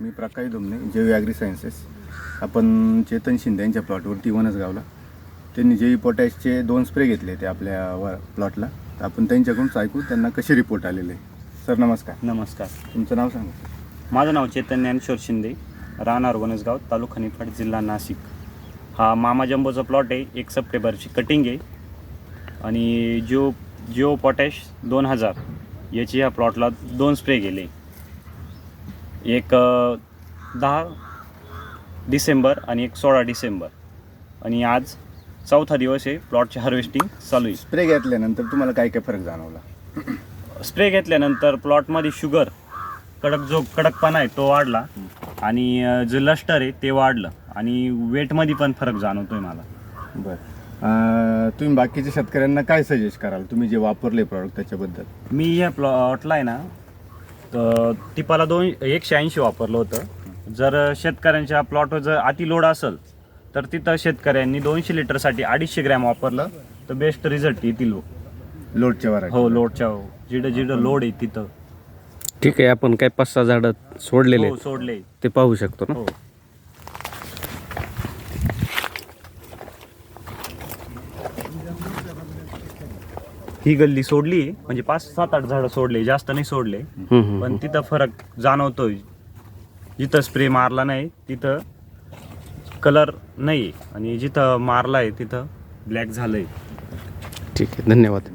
मी प्रकाश धुमणे जेवी agree sciences आपण चेतन शिंदे यांच्या प्लॉटवरती वनसगावला त्यांनी जेवी पोटॅशचे दोन स्प्रे घेतले ते आपल्या व प्लॉटला तर आपण त्यांच्याकडूनच ऐकू त्यांना कसे रिपोर्ट आलेले सर नमस्कार. नमस्कार. तुमचं नाव सांगा. माझं नाव चेतन ज्ञानेश्वर शिंदे राहणार वनसगाव तालुका निफाड जिल्हा नाशिक. हा मामा जंबोचा प्लॉट आहे एक सप्टेंबरची कटिंग आहे. आणि जिओ जिओ पोटॅश दोन हजार याची ह्या प्लॉटला दोन स्प्रे गेले. एक दहा डिसेंबर आणि एक सोळा डिसेंबर. आणि आज चौथा दिवस आहे प्लॉटची हार्वेस्टिंग चालू आहे. स्प्रे घेतल्यानंतर तुम्हाला काय काय फरक जाणवला? स्प्रे घेतल्यानंतर प्लॉटमध्ये शुगर कडक जो कडकपणा आहे तो वाढला आणि जे लष्टर आहे ते वाढलं आणि वेटमध्ये पण फरक जाणवतोय मला. बरं. तुम्ही बाकीच्या शेतकऱ्यांना काय सजेस्ट कराल? तुम्ही जे वापरले प्रॉडक्ट त्याच्याबद्दल. मी या प्लॉटला आहे ना तर टिपाला दोन एकशे ऐंशी वापरलं होतं. जर शेतकऱ्यांच्या प्लॉटवर जर अति लोड असेल तर तिथं शेतकऱ्यांनी दोनशे लिटरसाठी अडीचशे ग्रॅम वापरलं तर बेस्ट रिझल्ट येतील लोडच्या वर हो लोडच्या जिडं जिडं लोड आहे तिथं. ठीक आहे आपण काय पाच सहा झाडं सोडलेले हो. सोडले ते पाहू शकतो ना? हो. ही गल्ली सोडली म्हणजे पाच सात आठ झाडं सोडले जास्त नाही सोडले. पण तिथं फरक जाणवतोय. जिथं स्प्रे मारला नाही तिथं कलर नाही आणि जिथं मारलाय तिथं ब्लॅक झालंय. ठीक आहे धन्यवाद.